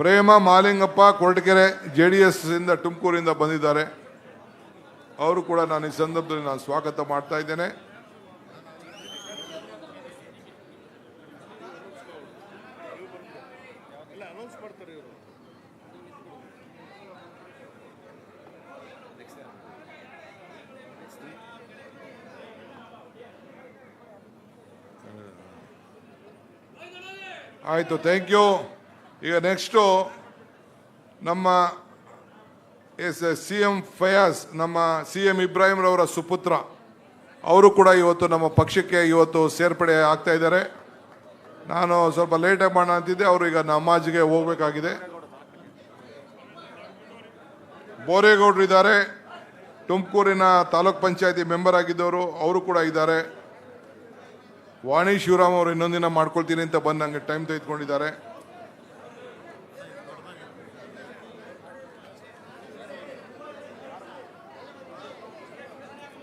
Prema Malingappa Koratagere J D S ಇಂದ ತುಮಕೂರಿಂದ ಬಂದಿದ್ದಾರೆ. ಅವರು ಕೂಡ ನಾನು ಈ ಸಂದರ್ಭದಲ್ಲಿ ನಾನು ಸ್ವಾಗತ ಮಾಡ್ತಾ ಇದ್ದೇನೆ. ಆಯಿತು ಥ್ಯಾಂಕ್ ಯು ಈಗ ನೆಕ್ಸ್ಟು ನಮ್ಮ ಎಸ್ ಸಿ ಎಂ ಫಯಾಜ್, ನಮ್ಮ ಸಿ ಎಂ ಇಬ್ರಾಹಿಂರವರ ಸುಪುತ್ರ. ಅವರು ಕೂಡ ಇವತ್ತು ನಮ್ಮ ಪಕ್ಷಕ್ಕೆ ಇವತ್ತು ಸೇರ್ಪಡೆ ಆಗ್ತಾ ಇದ್ದಾರೆ. ನಾನು ಸ್ವಲ್ಪ ಲೇಟಾಗಿ ಮಾಡೋಣ ಅಂತಿದ್ದೆ, ಅವರು ಈಗ ನಮಾಜ್ಗೆ ಹೋಗಬೇಕಾಗಿದೆ. ಬೋರೇಗೌಡರು ಇದ್ದಾರೆ. ತುಮಕೂರಿನ ತಾಲೂಕ್ ಪಂಚಾಯತಿ ಮೆಂಬರ್ ಆಗಿದ್ದವರು, ಅವರು ಕೂಡ ಇದ್ದಾರೆ. ವಾಣಿ ಶಿವರಾಮ್ ಅವರು ಇನ್ನೊಂದಿನ ಮಾಡ್ಕೊಳ್ತೀನಿ ಅಂತ ಬಂದು ನನಗೆ ಟೈಮ್ ತೆಗೆದುಕೊಂಡಿದ್ದಾರೆ.